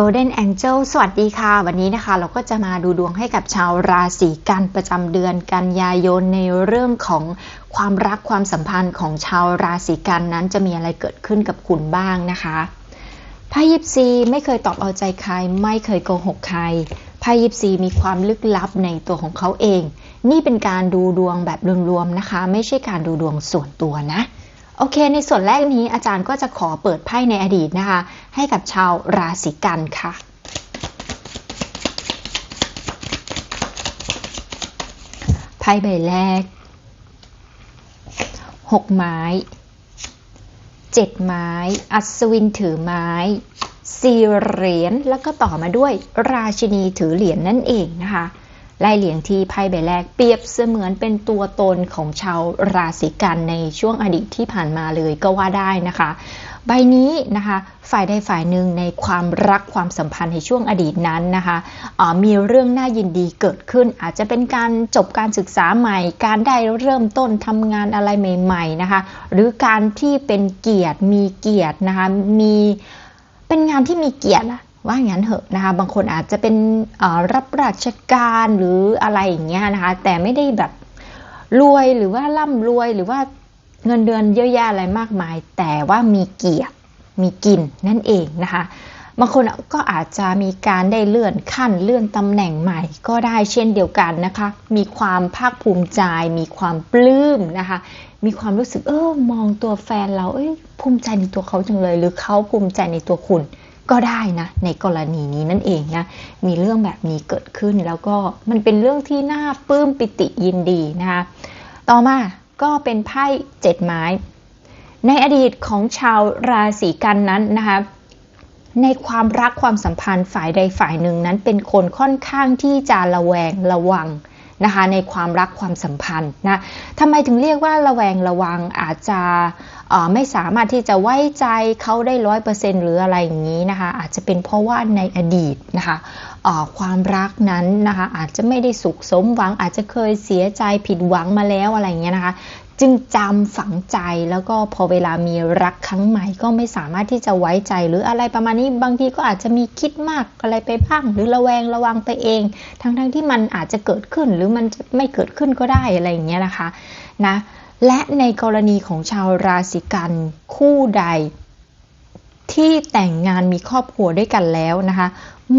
Golden Angel สวัสดีค่ะ วันนี้นะคะ เราก็จะมาดูดวงให้กับชาวราศีกันประจำเดือนกันยายนในเรื่องของความรักความสัมพันธ์ของชาวราศีกันนั้นจะมีอะไรเกิดขึ้นกับคุณบ้างนะคะไพ่ยิปซีไม่เคยตอบเอาใจใคร ไม่เคยโกหกใครไพ่ยิปซีมีความลึกลับในตัวของเขาเอง นี่เป็นการดูดวงแบบรวมๆนะคะ ไม่ใช่การดูดวงส่วนตัวนะ โอเค ในส่วนแรกนี้อาจารย์ก็จะขอเปิดไพ่ในอดีตนะคะ ให้กับชาวราศีกันค่ะไพ่ใบแรกหกไม้เจ็ดไม้ อัศวินถือไม้สี่เหรียญแล้วก็ต่อมาด้วยราชินีถือเหรียญนนั่นเองนะคะ ไล่เลียงที่ไพ่ใบแรกเปรียบเสมือนเป็นตัวตนของชาวราศีกันในช่วงอดีตที่ผ่านมาเลยก็ว่าได้นะคะ ใบนี้นะคะฝ่ายใดฝ่ายหนึ่งในความรักความสัมพันธ์ในช่วงอดีตนั้นนะคะมีเรื่องน่ายินดีเกิดขึ้น อาจจะเป็นการจบการศึกษาใหม่ การได้เริ่มต้นทำงานอะไรใหม่ๆนะคะหรือการที่เป็นเกียรติมีเกียรตินะคะมีเป็นงานที่มีเกียรติ ว่าอย่างนั้นเหอะนะคะ บางคนอาจจะเป็นรับราชการหรืออะไรอย่างเงี้ยนะคะ แต่ไม่ได้แบบรวยหรือว่าร่ำรวยหรือว่าเงินเดือนเยอะแยะอะไรมากมาย แต่ว่ามีเกียรติมีกินนั่นเองนะคะ บางคนก็อาจจะมีการได้เลื่อนขั้นเลื่อนตำแหน่งใหม่ ก็ได้เช่นเดียวกันนะคะ มีความภาคภูมิใจ มีความปลื้มนะคะ มีความรู้สึกเออมองตัวแฟนเราเอ้ยภูมิใจในตัวเขาจังเลย หรือเขาภูมิใจในตัวคุณ ก็ได้นะในกรณีนี้นั่นเองนะมีเรื่องแบบนี้เกิดขึ้นแล้วก็มันเป็นเรื่องที่น่าปลื้มปิติยินดีนะคะต่อมาก็เป็นไพ่เจ็ดไม้ ในอดีตของชาวราศีกันนั้นนะคะในความรักความสัมพันธ์ฝ่ายใดฝ่ายหนึ่งนั้นเป็นคนค่อนข้างที่จะระแวงระวัง นะคะในความรักความสัมพันธ์นะทำไมถึงเรียกว่าระแวงระวังอาจจะไม่สามารถที่จะไว้ใจเขาได้ร้อยเปอร์เซ็นต์หรืออะไรอย่างนี้นะคะอาจจะเป็นเพราะว่าในอดีตนะคะความรักนั้นนะคะอาจจะไม่ได้สุขสมหวังอาจจะเคยเสียใจผิดหวังมาแล้วอะไรอย่างเงี้ยนะคะ จึงจำฝังใจแล้วก็พอเวลามีรักครั้งใหม่ก็ไม่สามารถที่จะไว้ใจหรืออะไรประมาณนี้บางทีก็อาจจะมีคิดมากอะไรไปบ้าง หรือระแวงระวังไปเอง ทั้งๆทที่มันอาจจะเกิดขึ้นหรือมันจะไม่เกิดขึ้นก็ได้อะไรอย่างเงี้ยนะคะนะและในกรณีของชาวราศีกันคู่ใด ที่แต่งงานมีครอบครัวด้วยกันแล้วนะคะ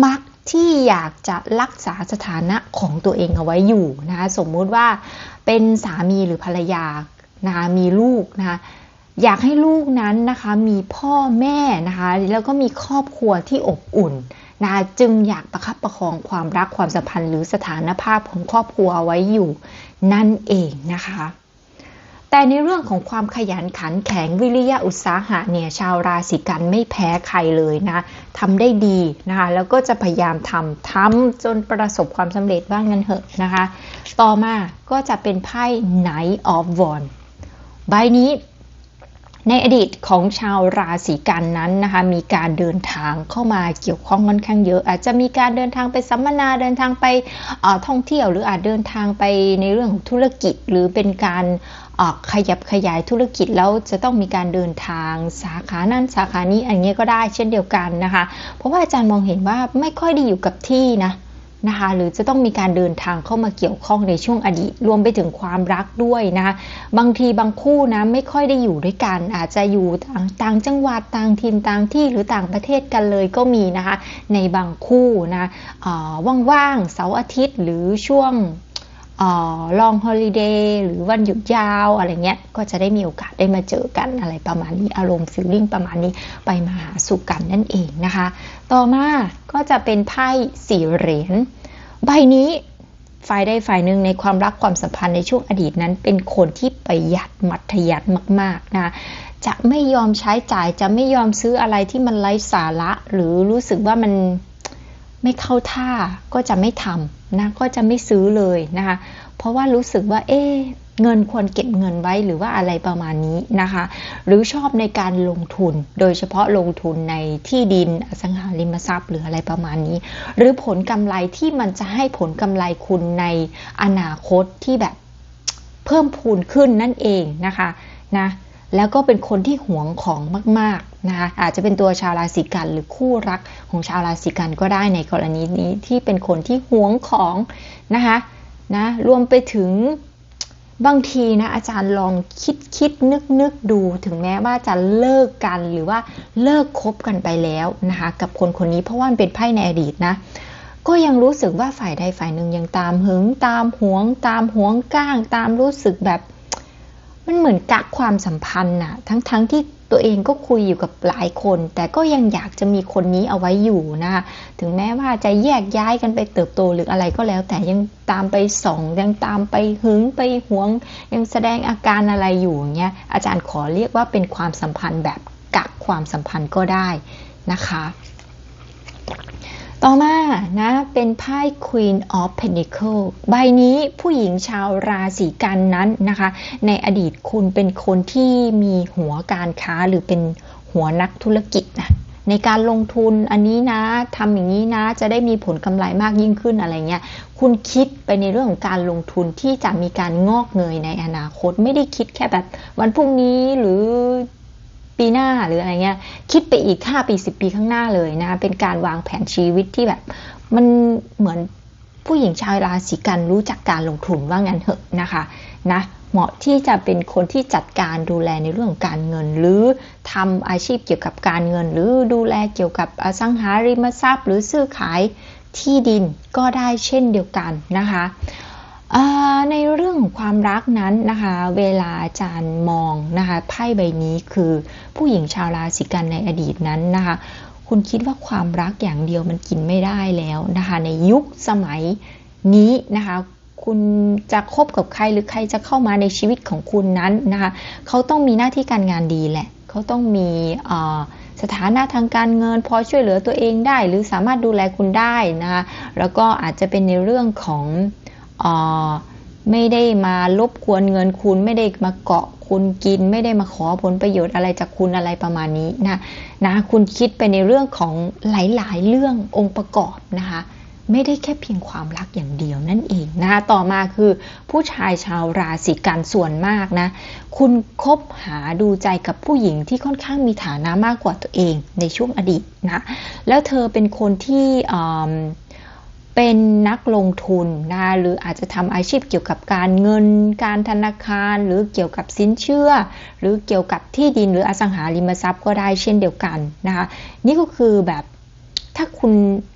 มักที่อยากจะรักษาสถานะของตัวเองเอาไว้อยู่นะคะสมมุติว่า เป็นสามีหรือภรรยานะคะมีลูกนะคะอยากให้ลูกนั้นนะคะมีพ่อแม่นะคะแล้วก็มีครอบครัวที่อบอุ่นนะคะจึงอยากประคับประคองความรักความสัมพันธ์หรือสถานภาพของครอบครัวไว้อยู่นั่นเองนะคะ แต่ในเรื่องของความขยันขันแข็งวิริยะอุตสาหะเนี่ยชาวราศีกันไม่แพ้ใครเลยนะทำได้ดีนะคะแล้วก็จะพยายามทำทำจนประสบความสำเร็จบ้างงั้นเหอะนะคะ ต่อมาก็จะเป็นไพ่ Knight of Wands ใบนี้ในอดีตของชาวราศีกันนั้นนะคะมีการเดินทางเข้ามาเกี่ยวข้องค่อนข้างเยอะ อาจจะมีการเดินทางไปสัมมนาเดินทางไปท่องเที่ยว หรืออาจเดินทางไปในเรื่องของธุรกิจ หรือเป็นการ ขยับขยายธุรกิจแล้วจะต้องมีการเดินทางสาขานั้นสาขานี้อันนี้ก็ได้เช่นเดียวกันนะคะ เพราะว่าอาจารย์มองเห็นว่าไม่ค่อยได้อยู่กับที่นะนะคะหรือจะต้องมีการเดินทางเข้ามาเกี่ยวข้องในช่วงอดีตรวมไปถึงความรักด้วยนะคะบางทีบางคู่นะไม่ค่อยได้อยู่ด้วยกัน อาจจะอยู่ต่างต่างจังหวัดต่างถิ่นต่างที่หรือต่างประเทศกันเลยก็มีนะคะในบางคู่นะว่างๆเสาร์อาทิตย์หรือช่วง ลองฮอลิเดย์หรือวันหยุดยาวอะไรเงี้ย ก็จะได้มีโอกาสได้มาเจอกันอะไรประมาณนี้อารมณ์ฟิลลิ่งประมาณนี้ไปมาหาสู่กันนั่นเองนะคะ ต่อมาก็จะเป็นไพ่สี่เหรียญใบนี้ฝ่ายใดฝ่ายหนึ่งในความรักความสัมพันธ์ในช่วงอดีตนั้น เป็นคนที่ประหยัดมัธยัติมาก ๆ นะจะไม่ยอมใช้จ่ายจะไม่ยอมซื้ออะไรที่มันไร้สาระ หรือรู้สึกว่ามันไม่เข้าท่าก็จะไม่ทำ นะก็จะไม่ซื้อเลยนะคะ เพราะว่ารู้สึกว่าเอ๊เงินควรเก็บเงินไว้หรือว่าอะไรประมาณนี้นะคะ หรือชอบในการลงทุน โดยเฉพาะลงทุนในที่ดินอสังหาริมทรัพย์หรืออะไรประมาณนี้ หรือผลกำไรที่มันจะให้ผลกำไรคุณในอนาคตที่แบบเพิ่มพูนขึ้นนั่นเองนะคะนะ แล้วก็เป็นคนที่หวงของมากๆนะคะอาจจะเป็นตัวชาวราศีกัน หรือคู่รักของชาวราศีกันก็ได้ในกรณีนี้ที่เป็นคนที่หวงของนะคะนะรวมไปถึงบางทีนะอาจารย์ลองคิดคิดนึกนึกดูถึงแม้ว่าจะเลิกกันหรือว่าเลิกคบกันไปแล้วนะคะกับคนคนนี้เพราะว่ามันเป็นไพ่ในอดีตนะก็ยังรู้สึกว่าฝ่ายใดฝ่ายหนึ่งยังตามหึงตามหวง ตามหวงก้าง ตามรู้สึกแบบ มันเหมือนกักความสัมพันธ์น่ะ ทั้งๆทที่ตัวเองก็คุยอยู่กับหลายคน แต่ก็ยังอยากจะมีคนนี้เอาไว้อยู่นะคะถึงแม้ว่าจะแยกย้ายกันไปเติบโตหรืออะไรก็แล้ว แต่ยังตามไปส่องยังตามไปหึงไปหวง ยังแสดงอาการอะไรอยู่เงี้ยอาจารย์ขอเรียกว่าเป็นความสัมพันธ์แบบกักความสัมพันธ์ก็ได้นะคะ ต่อมานะเป็นไพ่ Queen of pentacles ใบนี้ผู้หญิงชาวราศีกันนั้นนะคะ ในอดีตคุณเป็นคนที่มีหัวการค้าหรือเป็นหัวนักธุรกิจนะในการลงทุนอันนี้นะทำอย่างนี้นะจะได้มีผลกำไรมากยิ่งขึ้นอะไรเงี้ยคุณคิดไปในเรื่องของการลงทุนที่จะมีการงอกเงยในอนาคต ไม่ได้คิดแค่แบบวันพรุ่งนี้หรือ ปีหน้าหรืออะไรเงี้ยคิดไปอีก 5 ปี 10 ปีข้างหน้าเลยนะเป็นการวางแผนชีวิตที่แบบ มันเหมือนผู้หญิงชาวราศีกันรู้จักการลงทุนว่างั้นเถอะนะคะนะเหมาะที่จะเป็นคนที่จัดการดูแลในเรื่องการเงิน หรือทำอาชีพเกี่ยวกับการเงิน หรือดูแลเกี่ยวกับอสังหาริมทรัพย์ หรือซื้อขายที่ดินก็ได้เช่นเดียวกันนะคะ ในเรื่องของความรักนั้นนะคะ เวลาอาจารย์มองนะคะไพ่ใบนี้คือผู้หญิงชาวราศีกันในอดีตนั้นนะคะ คุณคิดว่าความรักอย่างเดียวมันกินไม่ได้แล้วนะคะ ในยุคสมัยนี้นะคะ คุณจะคบกับใครหรือใครจะเข้ามาในชีวิตของคุณนั้นนะคะเขาต้องมีหน้าที่การงานดีแหละเขาต้องมีสถานะทางการเงินพอช่วยเหลือตัวเองได้ หรือสามารถดูแลคุณได้นะคะแล้วก็อาจจะเป็นในเรื่องของ ไม่ได้มาลบกวนเงินคุณ ไม่ได้มาเกาะคุณกิน ไม่ได้มาขอผลประโยชน์อะไรจากคุณอะไรประมาณนี้นะนะคุณคิดไปในเรื่องของหลายๆ เรื่ององค์ประกอบนะคะไม่ได้แค่เพียงความรักอย่างเดียวนั่นเองนะคะต่อมาคือผู้ชายชาวราศีกันส่วนมากนะ คุณคบหาดูใจกับผู้หญิงที่ค่อนข้างมีฐานะมากกว่าตัวเองในช่วงอดีตนะ แล้วเธอเป็นคนที่ เป็นนักลงทุนนะหรืออาจจะทำอาชีพเกี่ยวกับการเงิน การธนาคาร หรือเกี่ยวกับสินเชื่อ หรือเกี่ยวกับที่ดินหรืออสังหาริมทรัพย์ก็ได้เช่นเดียวกันนะคะนี่ก็คือแบบถ้าคุณ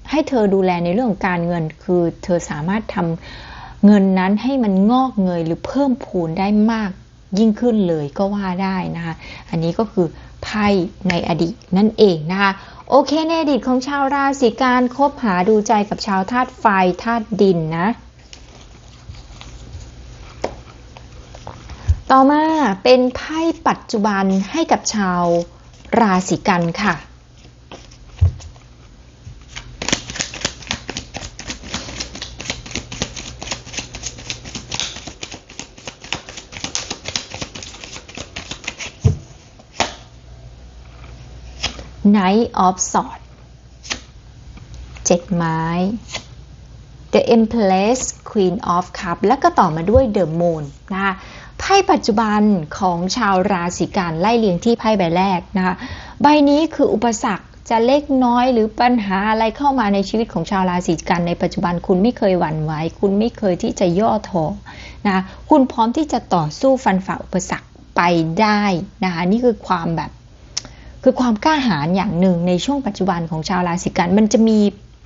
ให้เธอดูแลในเรื่องของการเงิน คือเธอสามารถทำเงินนั้นให้มันงอกเงยหรือเพิ่มพูนได้มาก ยิ่งขึ้นเลยก็ว่าได้นะคะ อันนี้ก็คือไพ่ในอดีตนั่นเองนะคะ โอเคในอดีตของชาวราศีการคบหาดูใจกับชาวธาตุไฟธาตุดินนะ ต่อมาเป็นไพ่ปัจจุบันให้กับชาวราศีกันค่ะ ไนท์ออฟสอดเจ็ดไม้ The Empress Queen of Cup แล้วก็ต่อมาด้วย The Moon นะคะไพ่ปัจจุบันของชาวราศีกันไล่เลียงที่ไพ่ใบแรกนะคะใบนี้คืออุปสรรคจะเล็กน้อยหรือปัญหาอะไรเข้ามาในชีวิตของชาวราศีกันในปัจจุบันคุณไม่เคยหวั่นไหวคุณไม่เคยที่จะย่อท้อนะคุณพร้อมที่จะต่อสู้ฟันฝ่าอุปสรรคไปได้นะคะนี่คือความแบบ คือความกล้าหาญอย่างหนึ่งในช่วงปัจจุบันของชาวราศีกัน มันจะมี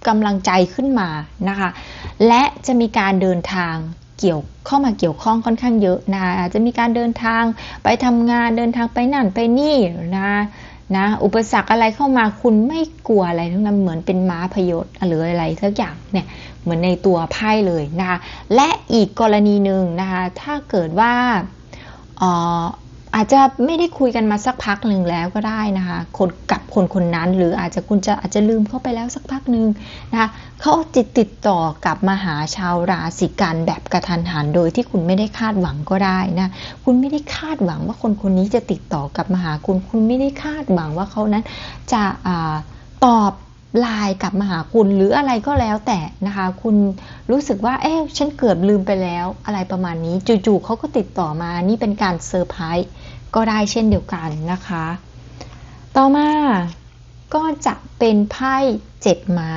กำลังใจขึ้นมานะคะ และจะมีการเดินทางเกี่ยวเข้ามาเกี่ยวข้องค่อนข้างเยอะนะอาจจะมีการเดินทางไปทำงานเดินทางไปนั่นไปนี่นะนะอุปสรรคอะไรเข้ามาคุณไม่กลัวอะไรทั้งนั้นเหมือนเป็นม้าพยศหรืออะไรสักอย่างเนี่ยเหมือนในตัวไพ่เลยนะคะและอีกกรณีหนึ่งนะคะถ้าเกิดว่า อาจจะไม่ได้คุยกันมาสักพักหนึ่งแล้วก็ได้นะคะ คนกับคนคนนั้น หรืออาจจะคุณจะอาจจะลืมเข้าไปแล้วสักพักหนึ่งนะคะเขาติดติดต่อกลับมาหาชาวราศีกันแบบกระทันหันโดยที่คุณไม่ได้คาดหวังก็ได้นะคุณไม่ได้คาดหวังว่าคนคนนี้จะติดต่อกลับมาหาคุณ คุณไม่ได้คาดหวังว่าเขานั้นจะอตอบไลน์กลับมาหาคุณหรืออะไรก็แล้วแต่นะคะ คุณรู้สึกว่า เอ๊ะฉันเกือบลืมไปแล้ว อะไรประมาณนี้จู่ๆเขาก็ติดต่อมานี่เป็นการเซอร์ไพรส์ ก็ได้เช่นเดียวกันนะคะ ต่อมาก็จะเป็นไพ่เจ็ดไม้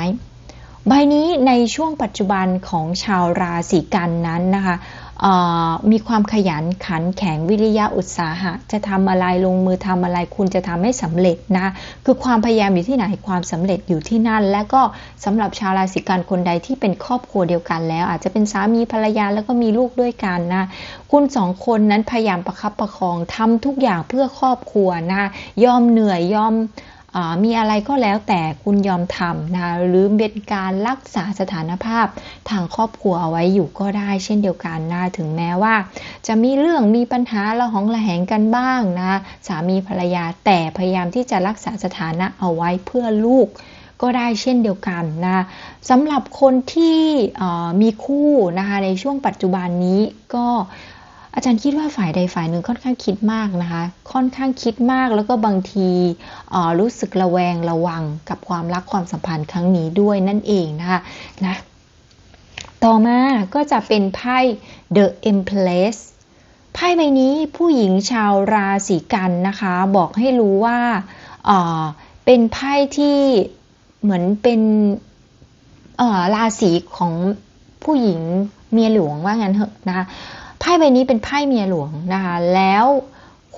ใบนี้ในช่วงปัจจุบันของชาวราศีกันนั้นนะคะ มีความขยันขันแข็งวิริยะอุตสาหะ จะทำอะไรลงมือทำอะไรคุณจะทำให้สำเร็จนะคือความพยายามอยู่ที่ไหนความสำเร็จอยู่ที่นั่น และก็สำหรับชาวราศีกันคนใดที่เป็นครอบครัวเดียวกันแล้ว อาจจะเป็นสามีภรรยาแล้วก็มีลูกด้วยกันนะคุณสองคนนั้นพยายามประคับประคองทำทุกอย่างเพื่อครอบครัวนะยอมเหนื่อยยอม มีอะไรก็แล้วแต่คุณยอมทำนะหรือเป็นการรักษาสถานภาพทางครอบครัวเอาไว้อยู่ก็ได้ เช่นเดียวกันนะถึงแม้ว่า จะมีเรื่องมีปัญหาเราหองระแหงกันบ้างนะสามีภรรยาแต่พยายามที่จะรักษาสถานะเอาไว้เพื่อลูกก็ได้เช่นเดียวกันนะสำหรับคนที่มีคู่นะคะในช่วงปัจจุบันนี้ก็ อาจารย์คิดว่าฝ่ายใดฝ่ายหนึ่งค่อนข้างคิดมากนะคะ ค่อนข้างคิดมากแล้วก็บางทีรู้สึกระแวงระวังกับความรักความสัมพันธ์ครั้งนี้ด้วยนั่นเองนะคะนะต่อมาก็จะเป็นไพ่ The Empress ไพ่ใบนี้ผู้หญิงชาวราศีกันนะคะ บอกให้รู้ว่าเป็นไพ่ที่เหมือนเป็นราศีของผู้หญิงเมียหลวงว่างั้นเถอะนะคะ ไพ่ใบนี้เป็นไพ่เมียหลวงนะคะแล้ว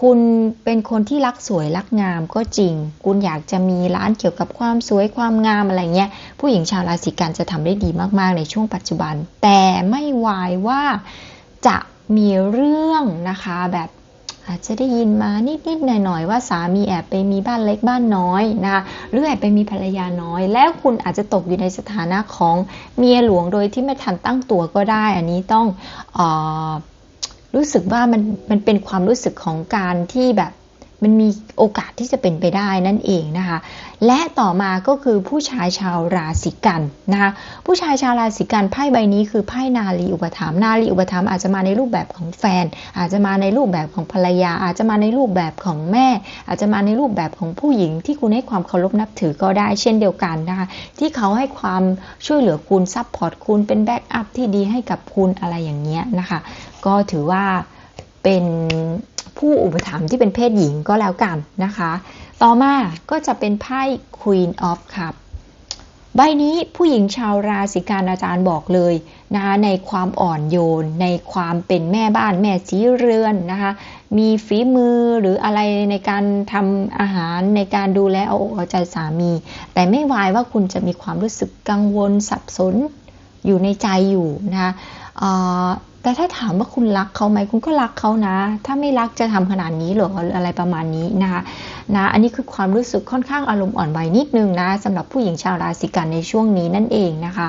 คุณเป็นคนที่รักสวยรักงามก็จริง คุณอยากจะมีร้านเกี่ยวกับความสวยความงามอะไรเงี้ย ผู้หญิงชาวราศีกันจะทำได้ดีมากๆในช่วงปัจจุบัน แต่ไม่วายว่าจะมีเรื่องนะคะแบบ อาจจะได้ยินมานิดๆหน่อยๆว่าสามีแอบไปมีบ้านเล็กบ้านน้อยนะคะหรือแอบไปมีภรรยาน้อย แล้วคุณอาจจะตกอยู่ในสถานะของเมียหลวงโดยที่ไม่ทันตั้งตัวก็ได้ อันนี้ต้องอรู้สึกว่ามันมันเป็นความรู้สึกของการที่แบบ มันมีโอกาสที่จะเป็นไปได้นั่นเองนะคะ และต่อมาก็คือผู้ชายชาวราศีกันนะคะ ผู้ชายชาวราศีกันไพ่ใบนี้คือไพ่นาลีอุปถัมภ์นาลีอุปถัมภ์อาจจะมาในรูปแบบของแฟน อาจจะมาในรูปแบบของภรรยา อาจจะมาในรูปแบบของแม่ อาจจะมาในรูปแบบของผู้หญิง ที่คุณให้ความเคารพนับถือก็ได้เช่นเดียวกันนะคะ ที่เขาให้ความช่วยเหลือคุณซัพพอร์ตคุณเป็นแบ็กอัพที่ดีให้กับคุณอะไรอย่างเงี้ยนะคะ ก็ถือว่า เป็นผู้อุปถัมภ์ที่เป็นเพศหญิงก็แล้วกันนะคะ ต่อมาก็จะเป็นไพ่ Queen of Cup ใบนี้ผู้หญิงชาวราศีกันอาจารย์บอกเลยนะคะในความอ่อนโยน ในความเป็นแม่บ้านแม่สีเรือนนะคะมีฝีมือหรืออะไรในการทำอาหารในการดูแลเอาอกเอาใจสามี แต่ไม่วายว่าคุณจะมีความรู้สึกกังวลสับสนอยู่ในใจอยู่นะคะ แต่ถ้าถามว่าคุณรักเขาไหมคุณก็รักเขานะ ถ้าไม่รักจะทำขนาดนี้หรออะไรประมาณนี้นะคะนะอันนี้คือความรู้สึกค่อนข้างอารมณ์อ่อนไหวนิดนึงนะสำหรับผู้หญิงชาวราศีกันในช่วงนี้นั่นเองนะคะ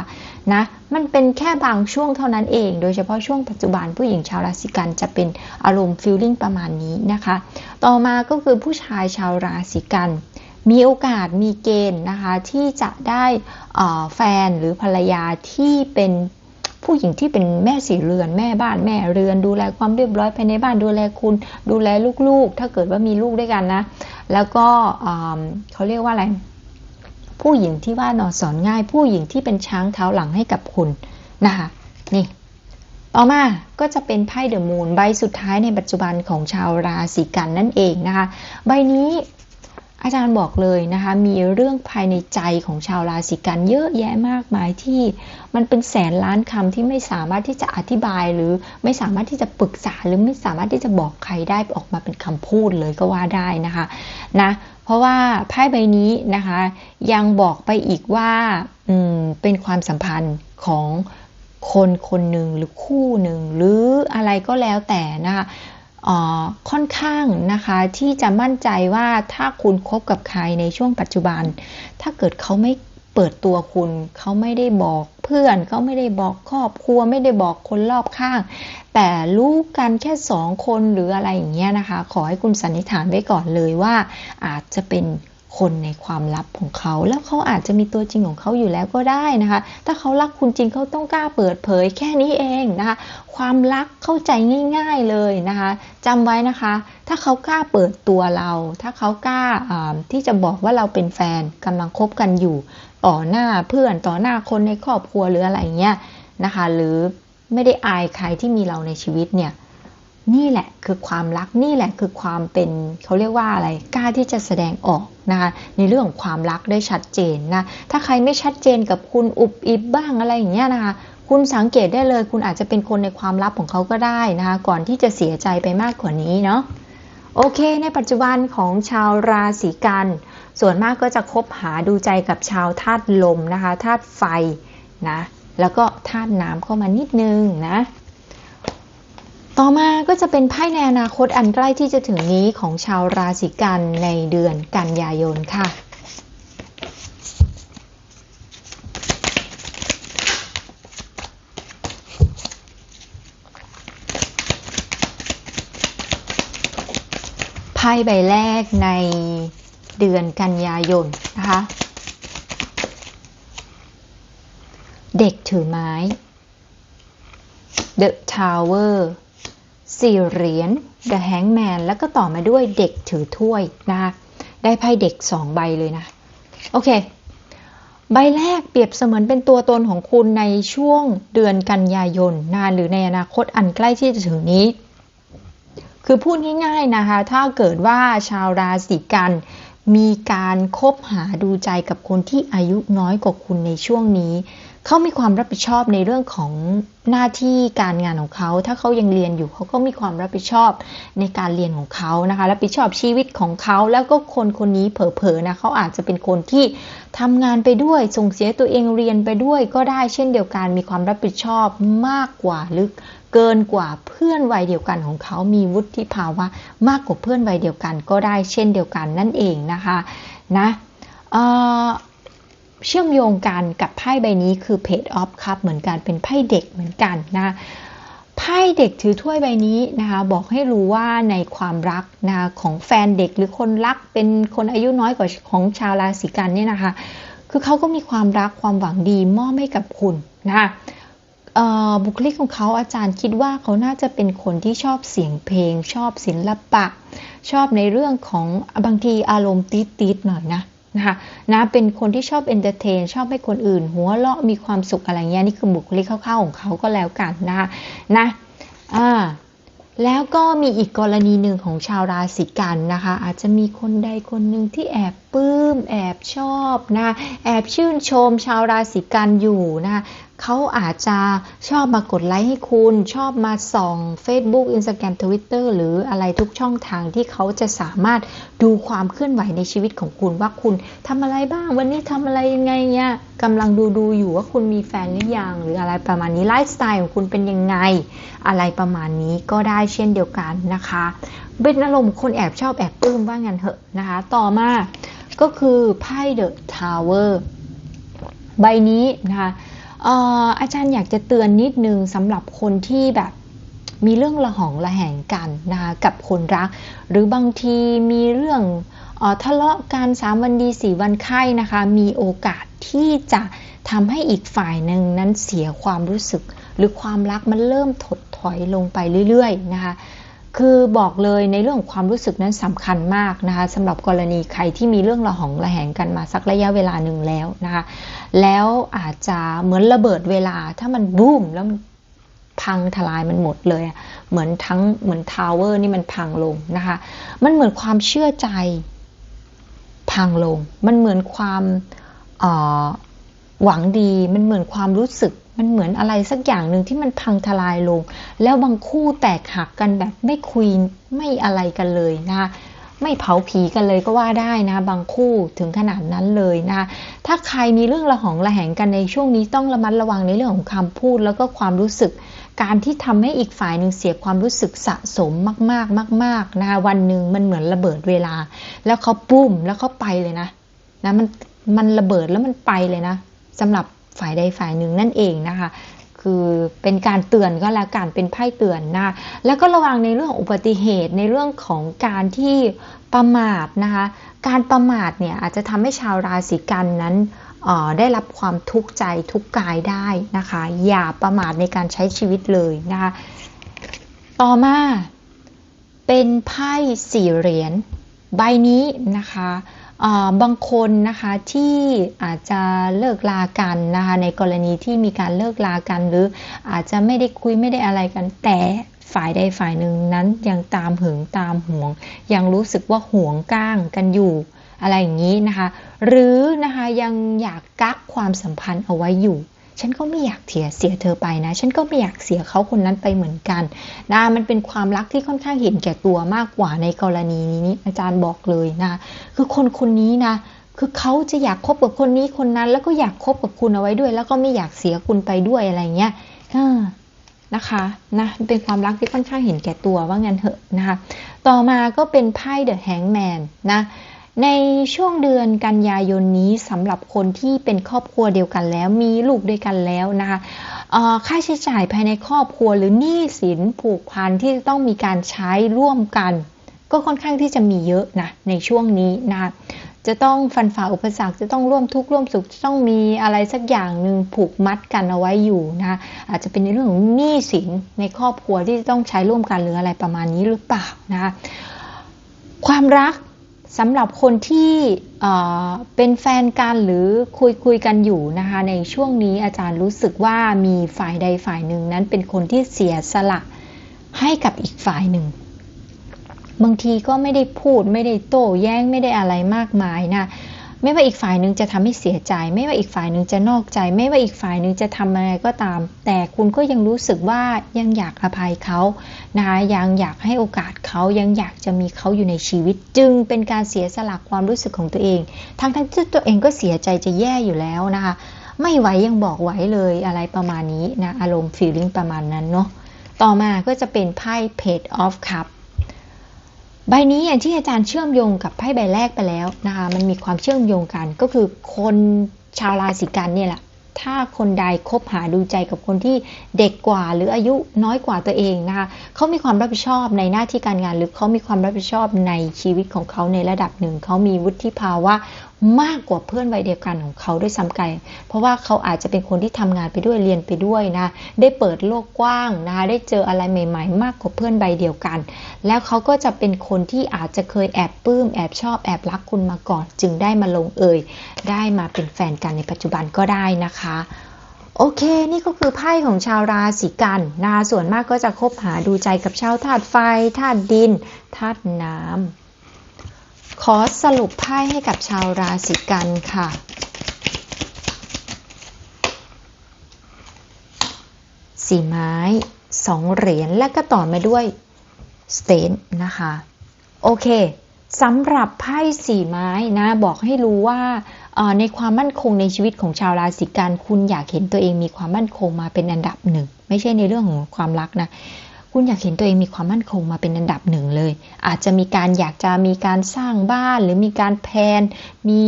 นะมันเป็นแค่บางช่วงเท่านั้นเอง โดยเฉพาะช่วงปัจจุบันผู้หญิงชาวราศีกันจะเป็นอารมณ์ฟีลลิ่งประมาณนี้นะคะ ต่อมาก็คือผู้ชายชาวราศีกันมีโอกาสมีเกณฑ์นะคะที่จะได้แฟนหรือภรรยาที่เป็น ผู้หญิงที่เป็นแม่สี่เรือน แม่บ้านแม่เรือน ดูแลความเรียบร้อยภายในบ้านดูแลคุณ ดูแลลูกๆ ถ้าเกิดว่ามีลูกด้วยกันนะ แล้วก็เขาเรียกว่าอะไร ผู้หญิงที่ว่านอนสอนง่าย ผู้หญิงที่เป็นช้างเท้าหลังให้กับคุณนะคะนี่ต่อมาก็จะเป็นไพ่เดอะมูนใบสุดท้ายในปัจจุบันของชาวราศีกันนั่นเองนะคะ ใบนี้ อาจารย์บอกเลยนะคะ มีเรื่องภายในใจของชาวราศีกันเยอะแยะมากมายที่มันเป็นแสนล้านคำที่ไม่สามารถที่จะอธิบายหรือไม่สามารถที่จะปรึกษาหรือไม่สามารถที่จะบอกใครได้ออกมาเป็นคำพูดเลยก็ว่าได้นะคะนะเพราะว่าไพ่ใบนี้นะคะ ยังบอกไปอีกว่าเป็นความสัมพันธ์ของคนคนหนึ่งหรือคู่หนึ่งหรืออะไรก็แล้วแต่นะคะ ค่อนข้างนะคะที่จะมั่นใจว่าถ้าคุณคบกับใครในช่วงปัจจุบัน ถ้าเกิดเขาไม่เปิดตัวคุณ เขาไม่ได้บอกเพื่อนเขาไม่ได้บอกครอบครัวไม่ได้บอกคนรอบข้าง แต่รู้กันแค่สองคนหรืออะไรอย่างเงี้ยนะคะ ขอให้คุณสันนิษฐานไว้ก่อนเลยว่าอาจจะเป็น คนในความลับของเขา แล้วเขาอาจจะมีตัวจริงของเขาอยู่แล้วก็ได้นะคะ ถ้าเขารักคุณจริงเขาต้องกล้าเปิดเผยแค่นี้เองนะคะ ความรักเข้าใจง่าย ๆเลยนะคะจำไว้นะคะ ถ้าเขากล้าเปิดตัวเรา ถ้าเขากล้าที่จะบอกว่าเราเป็นแฟนกำลังคบกันอยู่ ต่อหน้าเพื่อนต่อหน้าคนในครอบครัวหรืออะไรเงี้ยนะคะ หรือไม่ได้อายใครที่มีเราในชีวิตเนี่ย นี่แหละคือความรักนี่แหละคือความเป็นเขาเรียกว่าอะไรกล้าที่จะแสดงออกนะคะในเรื่องของความรักได้ชัดเจนนะถ้าใครไม่ชัดเจนกับคุณอุบอิบบ้างอะไรอย่างเงี้ยนะคะคุณสังเกตได้เลย คุณอาจจะเป็นคนในความลับของเขาก็ได้นะคะก่อนที่จะเสียใจไปมากกว่านี้เนาะโอเค ในปัจจุบันของชาวราศีกัน ส่วนมากก็จะคบหาดูใจกับชาวธาตุลมนะคะธาตุไฟนะแล้วก็ธาตุน้ำเข้ามานิดนึงนะ ต่อมาก็จะเป็นไพ่ในอนาคตอันใกล้ที่จะถึงนี้ของชาวราศีกันในเดือนกันยายนค่ะไพ่ใบแรกในเดือนกันยายนนะคะ เด็กถือไม้ The Tower สี่เหรียญ The Hangman แล้วก็ต่อมาด้วยเด็กถือถ้วยนะคะได้ไพ่เด็กสองใบเลยนะ โอเค ใบแรกเปรียบเสมือนเป็นตัวตนของคุณในช่วงเดือนกันยายนนะหรือในอนาคตอันใกล้ที่จะถึงนี้ คือพูดง่ายๆนะคะ ถ้าเกิดว่าชาวราศีกันมีการคบหาดูใจกับคนที่อายุน้อยกว่าคุณในช่วงนี้ เขามีความรับผิดชอบในเรื่องของหน้าที่การงานของเขา ถ้าเขายังเรียนอยู่เขาก็มีความรับผิดชอบในการเรียนของเขานะคะ รับผิดชอบชีวิตของเขา แล้วก็คนคนนี้เผลอๆนะเขาอาจจะเป็นคนที่ทำงานไปด้วยส่งเสียตัวเองเรียนไปด้วย ก็ได้เช่นเดียวกัน มีความรับผิดชอบมากกว่าหรือเกินกว่าเพื่อนวัยเดียวกันของเขา มีวุฒิภาวะมากกว่าเพื่อนวัยเดียวกัน ก็ได้เช่นเดียวกันนั่นเองนะคะ นะ เชื่อมโยงกันกับไพ่ใบนี้คือเพจออฟครับเหมือนกันเป็นไพ่เด็กเหมือนกันนะไพ่เด็กถือถ้วยใบนี้นะคะ บอกให้รู้ว่าในความรักนะของแฟนเด็กหรือคนรักเป็นคนอายุน้อยกว่าของชาวราศีกันเนี่ยนะคะ คือเขาก็มีความรักความหวังดีมอบให้กับคุณนะคะบุคลิกของเขาอาจารย์คิดว่าเขาน่าจะเป็นคนที่ชอบเสียงเพลง ชอบศิลปะ ชอบในเรื่องของบางทีอารมณ์ตีดๆหน่อยนะ นะคะนะเป็นคนที่ชอบเอนเตอร์เทนชอบให้คนอื่น หัวเราะมีความสุขอะไรเงี้ยนี่คือบุคลิกคร่าวๆของเขาก็แล้วกันนะคะนะอ่าแล้วก็มีอีกกรณีหนึ่งของชาวราศีกันนะคะ อาจจะมีคนใดคนหนึ่งที่แอบปลื้มแอบชอบนะแอบชื่นชมชาวราศีกันอยู่นะ เขาอาจจะชอบมากดไลค์ให้คุณ ชอบมาส่อง Facebook Instagram Twitter หรืออะไรทุกช่องทางที่เขาจะสามารถดูความเคลื่อนไหวในชีวิตของคุณว่าคุณทำอะไรบ้าง วันนี้ทำอะไรยังไงเนี่ยกำลังดูดูอยู่ว่าคุณมีแฟนหรือยังหรืออะไรประมาณนี้ไลฟ์สไตล์ของคุณเป็นยังไง อะไรประมาณนี้ก็ได้เช่นเดียวกันนะคะเป็นอารมณ์คนแอบชอบแอบปลื้มว่างั้นเถอะนะคะ ต่อมาก็คือไพ่เดอะทาวเวอร์ใบนี้นะคะ อาจารย์อยากจะเตือนนิดนึงสำหรับคนที่แบบมีเรื่องละหองละแหงกันนะคะกับคนรัก หรือบางทีมีเรื่องอทะเลาะกันสามวันดีสี่วันไข้นะคะ มีโอกาสที่จะทำให้อีกฝ่ายหนึ่งนั้นเสียความรู้สึก หรือความรักมันเริ่มถดถอยลงไปเรื่อยๆนะคะ คือบอกเลยในเรื่องของความรู้สึกนั้นสำคัญมากนะคะสำหรับกรณีใครที่มีเรื่องระหองระแหงกันมาสักระยะเวลาหนึ่งแล้วนะคะ แล้วอาจจะเหมือนระเบิดเวลาถ้ามันบูมแล้วพังทลายมันหมดเลยเหมือนทั้งเหมือนทาวเวอร์นี่มันพังลงนะคะ มันเหมือนความเชื่อใจพังลง มันเหมือนความ หวังดีมันเหมือนความรู้สึก มันเหมือนอะไรสักอย่างหนึ่งที่มันพังทลายลง แล้วบางคู่แตกหักกันแบบไม่คุยไม่อะไรกันเลยนะคะไม่เผาผีกันเลยก็ว่าได้นะ บางคู่ถึงขนาดนั้นเลยนะ ถ้าใครมีเรื่องระหองระแหงกันในช่วงนี้ต้องระมัดระวังในเรื่องของคำพูดแล้วก็ความรู้สึก การที่ทำให้อีกฝ่ายหนึ่งเสียความรู้สึกสะสมมากๆมากๆนะคะวันหนึ่งมันเหมือนระเบิดเวลา แล้วเขาปุ้มแล้วเขาไปเลยนะนะมันมันระเบิดแล้วมันไปเลยนะ สำหรับฝ่ายใดฝ่ายหนึ่งนั่นเองนะคะ คือเป็นการเตือนก็แล้วกันเป็นไพ่เตือนนะแล้วก็ระวังในเรื่องอุบัติเหตุในเรื่องของการที่ประมาทนะคะการประมาทเนี่ยอาจจะทำให้ชาวราศีกันนั้นได้รับความทุกข์ใจทุกกายได้นะคะ อย่าประมาทในการใช้ชีวิตเลยนะคะ ต่อมาเป็นไพ่สี่เหรียญใบนี้นะคะ บางคนนะคะที่อาจจะเลิกลากันนะคะในกรณีที่มีการเลิกลากัน หรืออาจจะไม่ได้คุยไม่ได้อะไรกันแต่ฝ่ายใดฝ่ายหนึ่งนั้นยังตามหึงตามหวง ยังรู้สึกว่าหวงก้างกันอยู่อะไรอย่างนี้นะคะ หรือนะคะยังอยากกักความสัมพันธ์เอาไว้อยู่ ฉันก็ไม่อยากเสียเสียเธอไปนะ ฉันก็ไม่อยากเสียเขาคนนั้นไปเหมือนกันนะมันเป็นความรักที่ค่อนข้างเห็นแก่ตัวมากกว่าในกรณีนี้อาจารย์บอกเลยนะคือคนคนนี้นะคือเขาจะอยากคบกับคนนี้คนนั้น แล้วก็อยากคบกับคุณเอาไว้ด้วย แล้วก็ไม่อยากเสียคุณไปด้วยอะไรเงี้ยนะคะนะเป็นความรักที่ค่อนข้างเห็นแก่ตัวว่างั้นเถอะนะคะ ต่อมาก็เป็นไพ่เดอะแฮงแมนนะ ในช่วงเดือนกันยายนนี้สำหรับคนที่เป็นครอบครัวเดียวกันแล้ว มีลูกด้วยกันแล้วนะคะค่าใช้จ่ายภายในครอบครัวหรือหนี้สินผูกพันที่ต้องมีการใช้ร่วมกัน ก็ค่อนข้างที่จะมีเยอะนะในช่วงนี้นะคะจะต้องฟันฝ่าอุปสรรคจะต้องร่วมทุกข์ร่วมสุขจะต้องมีอะไรสักอย่างหนึ่งผูกมัดกันเอาไว้อยู่นะคะอาจจะเป็นในเรื่องของหนี้สินในครอบครัวที่จะต้องใช้ร่วมกันหรืออะไรประมาณนี้หรือเปล่านะคะความรัก สำหรับคนที่เป็นแฟนกันหรือคุยคุยกันอยู่นะคะ ในช่วงนี้อาจารย์รู้สึกว่ามีฝ่ายใดฝ่ายหนึ่งนั้นเป็นคนที่เสียสละให้กับอีกฝ่ายหนึ่ง บางทีก็ไม่ได้พูดไม่ได้โต้แย้งไม่ได้อะไรมากมายนะ ไม่ว่าอีกฝ่ายหนึ่งจะทำให้เสียใจ ไม่ว่าอีกฝ่ายหนึ่งจะนอกใจ ไม่ว่าอีกฝ่ายหนึ่งจะทำอะไรก็ตาม แต่คุณก็ยังรู้สึกว่ายังอยากอภัยเขานะคะยังอยากให้โอกาสเขายังอยากจะมีเขาอยู่ในชีวิต จึงเป็นการเสียสละความรู้สึกของตัวเอง ทั้งทั้งที่ตัวเองก็เสียใจจะแย่อยู่แล้วนะคะ ไม่ไหวยังบอกไหวเลยอะไรประมาณนี้นะอารมณ์ฟีลลิ่งประมาณนั้นเนาะต่อมาก็จะเป็นไพ่ Page of Cup ใบนี้อย่างที่อาจารย์เชื่อมโยงกับไพ่ใบแรกไปแล้วนะคะมันมีความเชื่อมโยงกันก็คือคนชาวราศีกันเนี่ยแหละถ้าคนใดคบหาดูใจกับคนที่เด็กกว่าหรืออายุน้อยกว่าตัวเองนะคะเขามีความรับผิดชอบในหน้าที่การงาน หรือเขามีความรับผิดชอบในชีวิตของเขาในระดับหนึ่ง เขามีวุฒิภาวะ มากกว่าเพื่อนวัยเดียวกันของเขาด้วยซ้ำไกลเพราะว่าเขาอาจจะเป็นคนที่ทำงานไปด้วยเรียนไปด้วยนะ ได้เปิดโลกกว้างนะคะได้เจออะไรใหม่ ๆ มากกว่าเพื่อนใบเดียวกัน แล้วเขาก็จะเป็นคนที่อาจจะเคยแอบปลื้มแอบชอบแอบรักคุณมาก่อน จึงได้มาลงเอยได้มาเป็นแฟนกันในปัจจุบันก็ได้นะคะโอเค นี่ก็คือไพ่ของชาวราศีกันนะส่วนมากก็จะคบหาดูใจกับชาวธาตุไฟ ธาตุดิน ธาตุน้ำ ขอสรุปไพ่ให้กับชาวราศีกันค่ะ สีไม้สองเหรียญและก็ต่อมาด้วยสเตนนะคะ โอเคสำหรับไพ่สีไม้นะ บอกให้รู้ว่าในความมั่นคงในชีวิตของชาวราศีกันคุณอยากเห็นตัวเองมีความมั่นคงมาเป็นอันดับหนึ่ง ไม่ใช่ในเรื่องของความรักนะ คุณอยากเห็นตัวเองมีความมั่นคงมาเป็นอันดับหนึ่งเลย อาจจะมีการอยากจะมีการสร้างบ้านหรือมีการแพนมี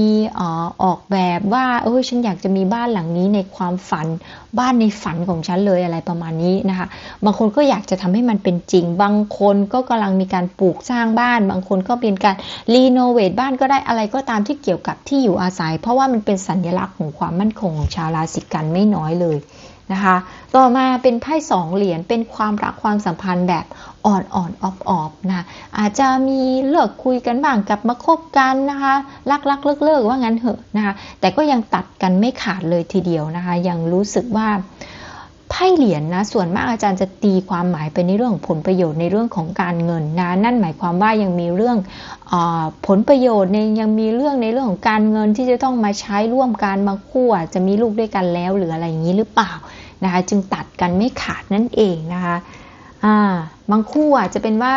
ออกแบบว่าเออฉันอยากจะมีบ้านหลังนี้ในความฝันบ้านในฝันของฉันเลยอะไรประมาณนี้นะคะ บางคนก็อยากจะทำให้มันเป็นจริง บางคนก็กำลังมีการปลูกสร้างบ้าน บางคนก็เป็นการรีโนเวทบ้านก็ได้อะไรก็ตามที่เกี่ยวกับที่อยู่อาศัย เพราะว่ามันเป็นสัญลักษณ์ของความมั่นคงของชาวราศีกันไม่น้อยเลย นะคะ ต่อมาเป็นไพ่สองเหรียญเป็นความรักความสัมพันธ์แบบอ่อนอ่อนออบออบนะอาจจะมีเลิกคุยกันบ้างกลับมาคบกันนะคะรักรักเลิกเลิกว่างั้นเหอะนะคะแต่ก็ยังตัดกันไม่ขาดเลยทีเดียวนะคะ ยังรู้สึกว่า ไพ่เหรียญนนะส่วนมากอาจารย์จะตีความหมายไปในเรื่องของผลประโยชน์ในเรื่องของการเงินนะนั่นหมายความว่ายังมีเรื่องอผลประโยชน์ในยังมีเรื่องในเรื่องของการเงินที่จะต้องมาใช้ร่วมกันมาคู่จะมีลูกด้วยกันแล้วหรืออะไรอย่างนี้หรือเปล่านะคะจึงตัดกันไม่ขาดนั่นเองนะคะอ่าบางคู่อาจจะเป็นว่า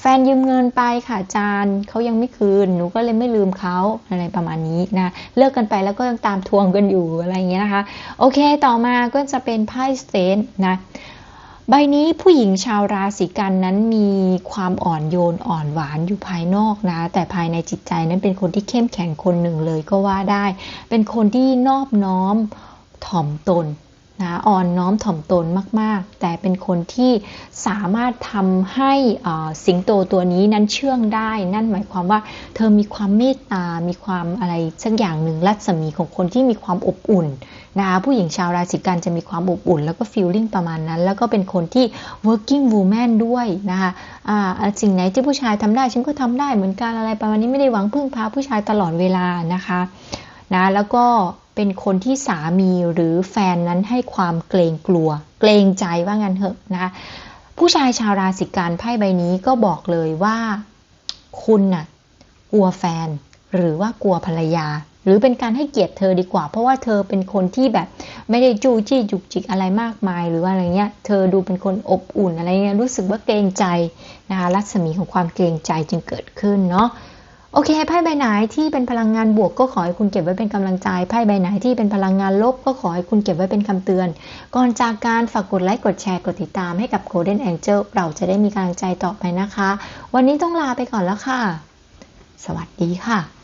แฟนยืมเงินไปค่ะอาจารย์เขายังไม่คืน หนูก็เลยไม่ลืมเขาอะไรประมาณนี้นะ เลิกกันไปแล้วก็ยังตามทวงกันอยู่อะไรอย่างเงี้ยนะคะ โอเค ต่อมาก็จะเป็นไพ่สเตนนะ ใบนี้ผู้หญิงชาวราศีกันนั้นมีความอ่อนโยนอ่อนหวานอยู่ภายนอกนะ แต่ภายในจิตใจนั้นเป็นคนที่เข้มแข็งคนหนึ่งเลยก็ว่าได้ เป็นคนที่นอบน้อมถ่อมตน นะอ่อนน้อมถ่อมตนมาก ๆ แต่เป็นคนที่สามารถทำให้สิงโตตัวนี้นั้นเชื่องได้ นั่นหมายความว่า เธอมีความเมตตา มีความอะไรสักอย่างหนึ่งรัศมีของคนที่มีความอบอุ่นนะคะผู้หญิงชาวราศีกันจะมีความอบอุ่น แล้วก็ฟีลลิ่งประมาณนั้น แล้วก็เป็นคนที่ working woman ด้วยนะคะอ่าอ่าสิ่งไหนที่ผู้ชายทำได้ ฉันก็ทำได้เหมือนกันอะไรประมาณนี้ไม่ได้หวังพึ่งพาผู้ชายตลอดเวลานะคะนะแล้วก็ เป็นคนที่สามีหรือแฟนนั้นให้ความเกรงกลัว เกรงใจว่างั้นเถอะนะคะผู้ชายชาวราศีกันไพ่ใบนี้ก็บอกเลยว่า คุณน่ะกลัวแฟน หรือว่ากลัวภรรยา หรือเป็นการให้เกียรติเธอดีกว่า เพราะว่าเธอเป็นคนที่แบบไม่ได้จู้จี้จุกจิกอะไรมากมาย หรือว่าอะไรเงี้ยเธอดูเป็นคนอบอุ่นอะไรเงี้ยรู้สึกว่าเกรงใจนะคะรัศมีของความเกรงใจจึงเกิดขึ้นเนาะ โอเคไพ่ใบไหนที่เป็นพลังงานบวกก็ขอให้คุณเก็บไว้เป็นกำลังใจไพ่ใบไหนที่เป็นพลังงานลบก็ขอให้คุณเก็บไว้เป็นคำเตือน ก่อนจากการฝากกดไลค์กดแชร์กดติดตามให้กับ Golden Angel เราจะได้มีกำลังใจต่อไปนะคะ วันนี้ต้องลาไปก่อนแล้วค่ะ สวัสดีค่ะ